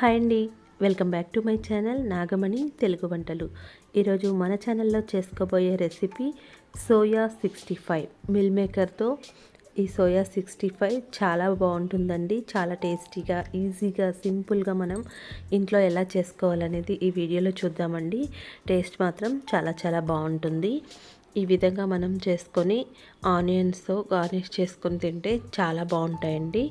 Hi అండి. Welcome back to my channel Nagamani Telugu వంటలు. ఈరోజు మన ఛానల్లో చేసుకోబోయే recipe soya sixty five. Meal మేకర్తో ఈ సోయా సిక్స్టీ ఫైవ్ చాలా బాగుంటుందండి. చాలా టేస్టీగా ఈజీగా సింపుల్గా మనం ఇంట్లో ఎలా చేసుకోవాలనేది ఈ వీడియోలో చూద్దామండి. టేస్ట్ మాత్రం చాలా చాలా బాగుంటుంది. ఈ విధంగా మనం చేసుకొని ఆనియన్స్తో గార్నిష్ చేసుకొని తింటే చాలా బాగుంటాయండి.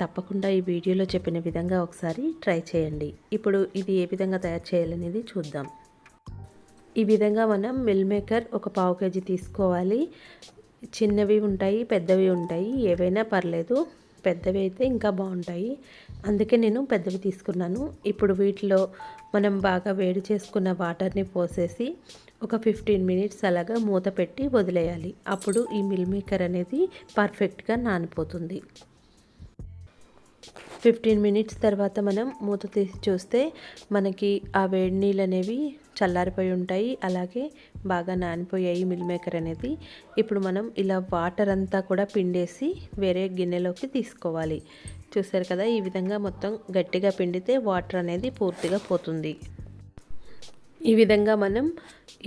తప్పకుండా ఈ వీడియోలో చెప్పిన విధంగా ఒకసారి ట్రై చేయండి. ఇప్పుడు ఇది ఏ విధంగా తయారు చేయాలనేది చూద్దాం. ఈ విధంగా మనం మిల్ మేకర్ ఒక పావు కేజీ తీసుకోవాలి. చిన్నవి ఉంటాయి పెద్దవి ఉంటాయి. ఏవైనా పర్లేదు పెద్దవి అయితే ఇంకా బాగుంటాయి. అందుకే నేను పెద్దవి తీసుకున్నాను. ఇప్పుడు వీటిలో మనం బాగా వేడి చేసుకున్న వాటర్ని పోసేసి ఒక ఫిఫ్టీన్ మినిట్స్ అలాగా మూత పెట్టి వదిలేయాలి. అప్పుడు ఈ మిల్ మేకర్ అనేది పర్ఫెక్ట్గా నానిపోతుంది. ఫిఫ్టీన్ మినిట్స్ తర్వాత మనం మూత తీసి చూస్తే మనకి ఆ వేడి నీళ్ళు అనేవి చల్లారిపోయి ఉంటాయి. అలాగే బాగా నానిపోయాయి మిల్ మేకర్ అనేది. ఇప్పుడు మనం ఇలా వాటర్ అంతా కూడా పిండేసి వేరే గిన్నెలోకి తీసుకోవాలి. చూసారు కదా ఈ విధంగా మొత్తం గట్టిగా పిండితే వాటర్ అనేది పూర్తిగా పోతుంది. ఈ విధంగా మనం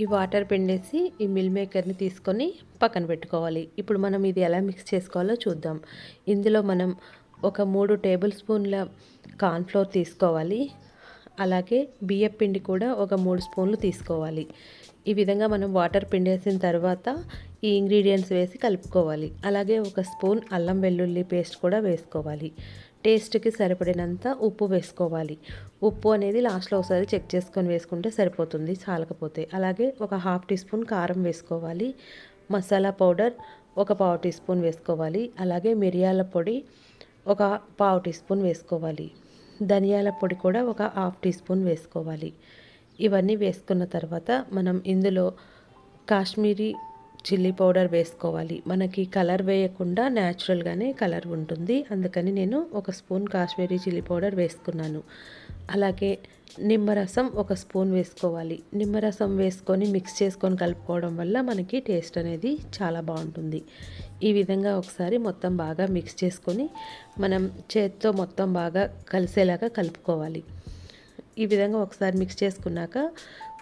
ఈ వాటర్ పిండేసి ఈ మిల్ మేకర్ని తీసుకొని పక్కన పెట్టుకోవాలి. ఇప్పుడు మనం ఇది ఎలా మిక్స్ చేసుకోవాలో చూద్దాం. ఇందులో మనం ఒక మూడు టేబుల్ స్పూన్ల కార్న్ఫ్లోర్ తీసుకోవాలి. అలాగే బియ్యం పిండి కూడా ఒక మూడు స్పూన్లు తీసుకోవాలి. ఈ విధంగా మనం వాటర్ పిండేసిన తర్వాత ఈ ఇంగ్రీడియంట్స్ వేసి కలుపుకోవాలి. అలాగే ఒక స్పూన్ అల్లం వెల్లుల్లి పేస్ట్ కూడా వేసుకోవాలి. టేస్ట్కి సరిపడినంత ఉప్పు వేసుకోవాలి. ఉప్పు అనేది లాస్ట్లో ఒకసారి చెక్ చేసుకొని వేసుకుంటే సరిపోతుంది చాలకపోతే. అలాగే ఒక హాఫ్ టీ స్పూన్ కారం వేసుకోవాలి. మసాలా పౌడర్ ఒక పావు టీ స్పూన్ వేసుకోవాలి. అలాగే మిరియాల పొడి ఒక పావు టీ స్పూన్ వేసుకోవాలి. ధనియాల పొడి కూడా ఒక హాఫ్ టీ స్పూన్ వేసుకోవాలి. ఇవన్నీ వేసుకున్న తర్వాత మనం ఇందులో కాశ్మీరీ చిల్లీ పౌడర్ వేసుకోవాలి. మనకి కలర్ వేయకుండా న్యాచురల్గానే కలర్ ఉంటుంది. అందుకని నేను ఒక స్పూన్ కాశ్మీరీ చిల్లీ పౌడర్ వేసుకున్నాను. అలాగే నిమ్మరసం ఒక స్పూన్ వేసుకోవాలి. నిమ్మరసం వేసుకొని మిక్స్ చేసుకొని కలుపుకోవడం వల్ల మనకి టేస్ట్ అనేది చాలా బాగుంటుంది. ఈ విధంగా ఒకసారి మొత్తం బాగా మిక్స్ చేసుకొని మనం చేత్తో మొత్తం బాగా కలిసేలాగా కలుపుకోవాలి. ఈ విధంగా ఒకసారి మిక్స్ చేసుకున్నాక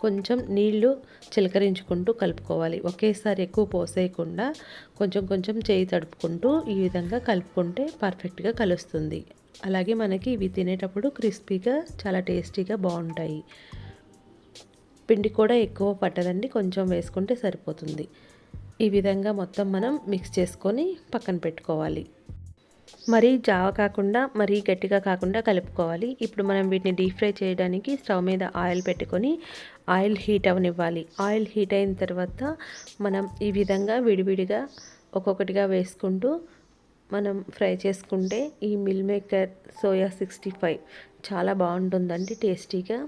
కొంచెం నీళ్ళు చిలకరించుకుంటూ కలుపుకోవాలి. ఒకేసారి ఎక్కువ పోసేయకుండా కొంచెం కొంచెం చేయి తడుపుకుంటూ ఈ విధంగా కలుపుకుంటే పర్ఫెక్ట్గా కలుస్తుంది. అలాగే మనకి ఇవి తినేటప్పుడు క్రిస్పీగా చాలా టేస్టీగా బాగుంటాయి. పిండి కూడా ఎక్కువ పట్టదండి కొంచెం వేసుకుంటే సరిపోతుంది. ఈ విధంగా మొత్తం మనం మిక్స్ చేసుకొని పక్కన పెట్టుకోవాలి. మరీ జావ కాకుండా మరీ గట్టిగా కాకుండా కలుపుకోవాలి. ఇప్పుడు మనం వీటిని డీప్ ఫ్రై చేయడానికి స్టవ్ మీద ఆయిల్ పెట్టుకొని ఆయిల్ హీట్ అవనివ్వాలి. ఆయిల్ హీట్ అయిన తర్వాత మనం ఈ విధంగా విడివిడిగా ఒక్కొక్కటిగా వేసుకుంటూ మనం ఫ్రై చేసుకుంటే ఈ meal maker soya sixty five చాలా బాగుంటుందండి టేస్టీగా.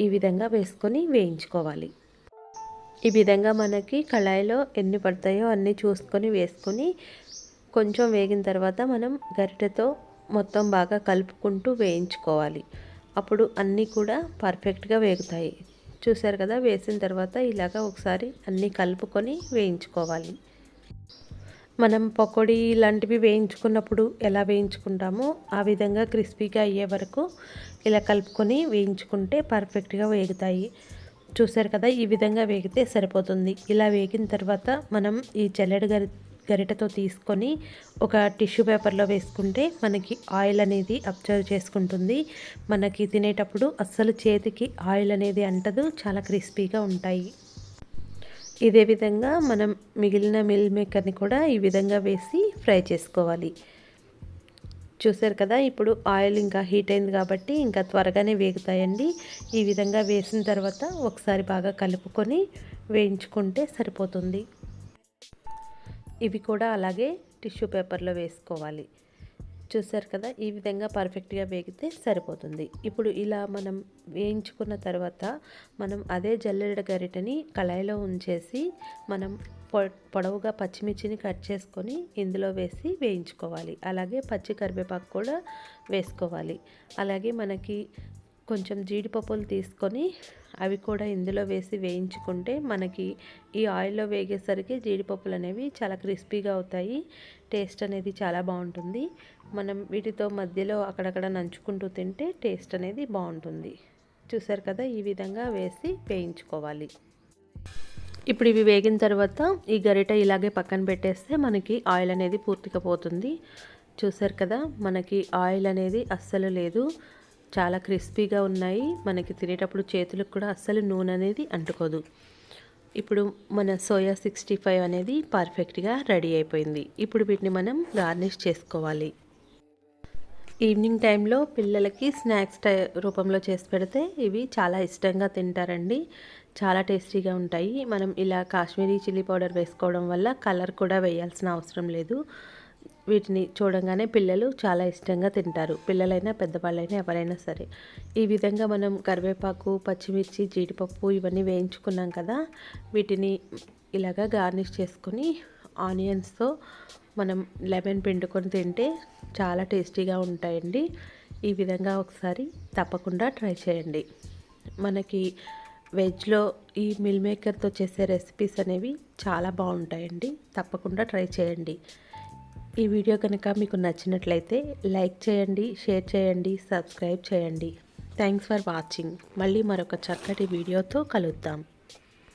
ఈ విధంగా వేసుకొని వేయించుకోవాలి. ఈ విధంగా మనకి కళాయిలో ఎన్ని పడతాయో అన్నీ చూసుకొని వేసుకొని కొంచెం వేగిన తర్వాత మనం గరిటెతో మొత్తం బాగా కలుపుకుంటూ వేయించుకోవాలి. అప్పుడు అన్నీ కూడా పర్ఫెక్ట్గా వేగుతాయి. చూసారు కదా వేసిన తర్వాత ఇలాగ ఒకసారి అన్నీ కలుపుకొని వేయించుకోవాలి. మనం పకోడీ లాంటివి వేయించుకున్నప్పుడు ఎలా వేయించుకుంటామో ఆ విధంగా క్రిస్పీగా అయ్యే వరకు ఇలా కలుపుకొని వేయించుకుంటే పర్ఫెక్ట్గా వేగుతాయి. చూసారు కదా ఈ విధంగా వేగితే సరిపోతుంది. ఇలా వేగిన తర్వాత మనం ఈ చల్లడి గరి గరిటతో తీసుకొని ఒక టిష్యూ పేపర్లో వేసుకుంటే మనకి ఆయిల్ అనేది అబ్జర్వ్ చేసుకుంటుంది. మనకి తినేటప్పుడు అస్సలు చేతికి ఆయిల్ అనేది అంటదు చాలా క్రిస్పీగా ఉంటాయి. ఇదే విధంగా మనం మిగిలిన మిల్ మేకర్ని కూడా ఈ విధంగా వేసి ఫ్రై చేసుకోవాలి. చూసారు కదా ఇప్పుడు ఆయిల్ ఇంకా హీట్ అయింది కాబట్టి ఇంకా త్వరగానే వేగుతాయండి. ఈ విధంగా వేసిన తర్వాత ఒకసారి బాగా కలుపుకొని వేయించుకుంటే సరిపోతుంది. ఇవి కూడా అలాగే టిష్యూ పేపర్లో వేసుకోవాలి. చూసారు కదా ఈ విధంగా పర్ఫెక్ట్గా వేగితే సరిపోతుంది. ఇప్పుడు ఇలా మనం వేయించుకున్న తర్వాత మనం అదే జల్లెడ గరిటని కళాయిలో ఉంచేసి మనం పొడవుగా పచ్చిమిర్చిని కట్ చేసుకొని ఇందులో వేసి వేయించుకోవాలి. అలాగే పచ్చి కరివేపాకు కూడా వేసుకోవాలి. అలాగే మనకి కొంచెం జీడిపప్పులు తీసుకొని అవి కూడా ఇందులో వేసి వేయించుకుంటే మనకి ఈ ఆయిల్లో వేగేసరికి జీడిపప్పులు అనేవి చాలా క్రిస్పీగా అవుతాయి. టేస్ట్ అనేది చాలా బాగుంటుంది. మనం వీటితో మధ్యలో అక్కడక్కడ నంచుకుంటూ తింటే టేస్ట్ అనేది బాగుంటుంది. చూసారు కదా ఈ విధంగా వేసి వేయించుకోవాలి. ఇప్పుడు ఇవి వేగిన తర్వాత ఈ గరిట ఇలాగే పక్కన పెట్టేస్తే మనకి ఆయిల్ అనేది పూర్తిగా పోతుంది. చూసారు కదా మనకి ఆయిల్ అనేది అస్సలు లేదు. చాలా క్రిస్పీగా ఉన్నాయి. మనకి తినేటప్పుడు చేతులకు కూడా అస్సలు నూనె అనేది అంటుకోదు. ఇప్పుడు మన సోయా సిక్స్టీ ఫైవ్ అనేది పర్ఫెక్ట్గా రెడీ అయిపోయింది. ఇప్పుడు వీటిని మనం గార్నిష్ చేసుకోవాలి. ఈవినింగ్ టైంలో పిల్లలకి స్నాక్స్ టై రూపంలో చేసి పెడితే ఇవి చాలా ఇష్టంగా తింటారండి. చాలా టేస్టీగా ఉంటాయి. మనం ఇలా కాశ్మీరీ చిల్లీ పౌడర్ వేసుకోవడం వల్ల కలర్ కూడా వేయాల్సిన అవసరం లేదు. వీటిని చూడంగానే పిల్లలు చాలా ఇష్టంగా తింటారు. పిల్లలైనా పెద్దవాళ్ళైనా ఎవరైనా సరే. ఈ విధంగా మనం కరివేపాకు పచ్చిమిర్చి జీడిపప్పు ఇవన్నీ వేయించుకున్నాం కదా వీటిని ఇలాగా గార్నిష్ చేసుకొని ఆనియన్స్తో మనం లెమన్ పిండుకొని తింటే చాలా టేస్టీగా ఉంటాయండి. ఈ విధంగా ఒకసారి తప్పకుండా ట్రై చేయండి. మనకి వెజ్లో ఈ మిల్ మేకర్తో చేసే రెసిపీస్ అనేవి చాలా బాగుంటాయండి. తప్పకుండా ట్రై చేయండి. ఈ వీడియో కనుక మీకు నచ్చినట్లయితే లైక్ చేయండి షేర్ చేయండి సబ్స్క్రైబ్ చేయండి. థ్యాంక్స్ ఫర్ వాచింగ్ మళ్ళీ మరొక చక్కటి వీడియోతో కలుద్దాం.